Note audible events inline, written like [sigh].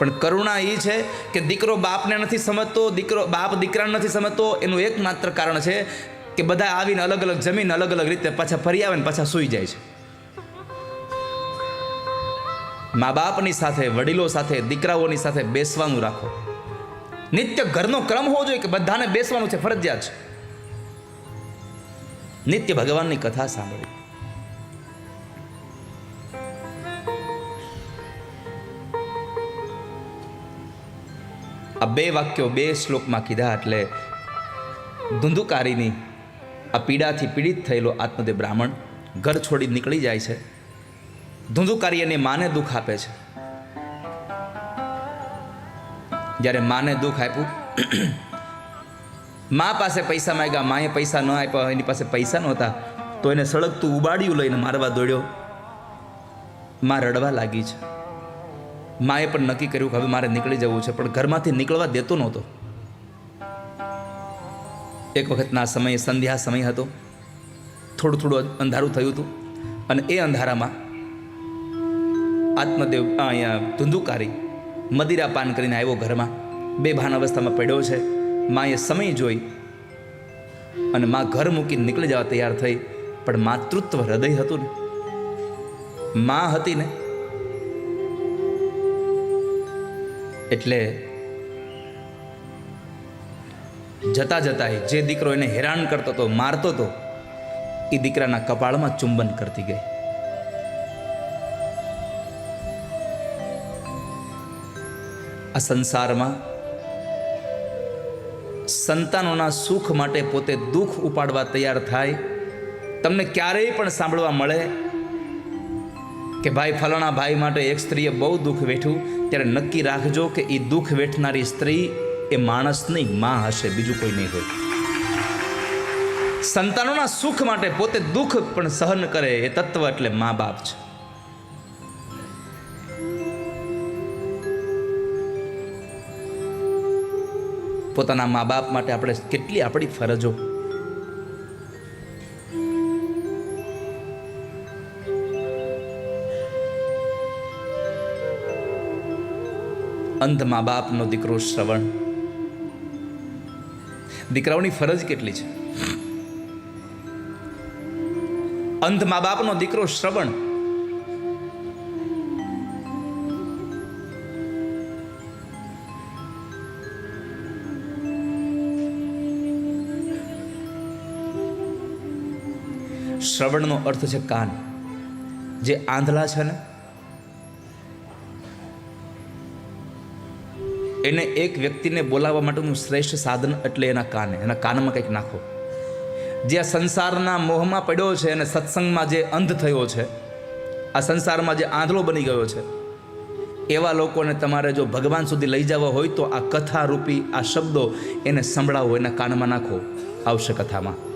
પણ કરુણા એ છે કે દીકરો બાપને નથી સમજતો, દીકરો બાપ દીકરાને નથી સમજતો, એનું એકમાત્ર કારણ છે કે બધા આવીને અલગ અલગ જમીન અલગ અલગ રીતે પાછા ફરી આવે ને પાછા સૂઈ જાય છે. મા બાપની સાથે, વડીલો સાથે, દીકરાઓની સાથે બેસવાનું રાખો. નિત્ય ઘરનો ક્રમ હોવો જોઈએ કે બધાને બેસવાનું છે, ફરજિયાત છે. નિત્ય ભગવાનની કથા સાંભળી આ બે વાક્યો બે શ્લોકમાં કીધા એટલે ધુંધુકારીની આ પીડાથી પીડિત થયેલો આત્મદેવ બ્રાહ્મણ ઘર છોડી નીકળી જાય છે. ધુંધુકારી એને માને દુઃખ આપે છે. જ્યારે માને દુઃખ આપ્યું, [clears throat] મા પાસે પૈસા માંગ્યા, માએ પૈસા ન આપ્યા એની પાસે પૈસા નહોતા, તો એને સળગતું ઉબાડ્યું લઈને મારવા દોડ્યો. માં રડવા લાગી છે. માએ પણ નક્કી કર્યું કે હવે મારે નીકળી જવું છે, પણ ઘરમાંથી નીકળવા દેતો નહોતો. એક વખતના સમયે, સંધ્યા સમય હતો. થોડું થોડું અંધારું થયું હતું અને એ અંધારામાં આત્મદેવ અહીંયા ધુંધુકારી મદિરા પાન કરીને આવ્યો ઘરમાં. બે ભાન અવસ્થામાં પડ્યો છે. માએ સમય જોઈ અને માં ઘર મૂકીને નીકળી જવા તૈયાર થઈ, પણ માતૃત્વ હૃદય હતું ને. માં હતી ને એટલે જતા જતા જે દીકરો એને હેરાન કરતો હતો, મારતો હતો, એ દીકરાના કપાળમાં ચુંબન કરતી ગઈ. આ સંસારમાં સંતાનોના સુખ માટે પોતે દુઃખ ઉપાડવા તૈયાર થાય, તમને ક્યારેય પણ સાંભળવા મળે કે ભાઈ, ફલાણા ભાઈ માટે એક સ્ત્રીએ બહુ દુઃખ વેઠ્યું ત્યારે નક્કી રાખજો કે એ દુઃખ વેઠનારી સ્ત્રી એ માણસ નહીં માં હશે, બીજું કોઈ નહીં હોય. સંતાનોના સુખ માટે પોતે દુઃખ પણ સહન કરે, એ તત્વ એટલે મા બાપ છે. પોતાના મા બાપ માટે આપણે કેટલી આપણી ફરજો. અંધ મા બાપનો દીકરો શ્રવણ. દીકરાઓની ફરજ કેટલી છે? અંધ મા બાપનો દીકરો શ્રવણ. શ્રવણનો અર્થ છે કાન. જે આંધળા છે ને એને એક વ્યક્તિને બોલાવવા માટેનું શ્રેષ્ઠ સાધન એટલે એના કાને. એના કાનમાં કંઈક નાખો. જે આ સંસારના મોહમાં પડ્યો છે અને સત્સંગમાં જે અંધ થયો છે, આ સંસારમાં જે આંધળો બની ગયો છે, એવા લોકોને તમારે જો ભગવાન સુધી લઈ જવા હોય તો આ કથા રૂપી આ શબ્દો એને સંભળાવો, એના કાનમાં નાખો. આવશે કથામાં.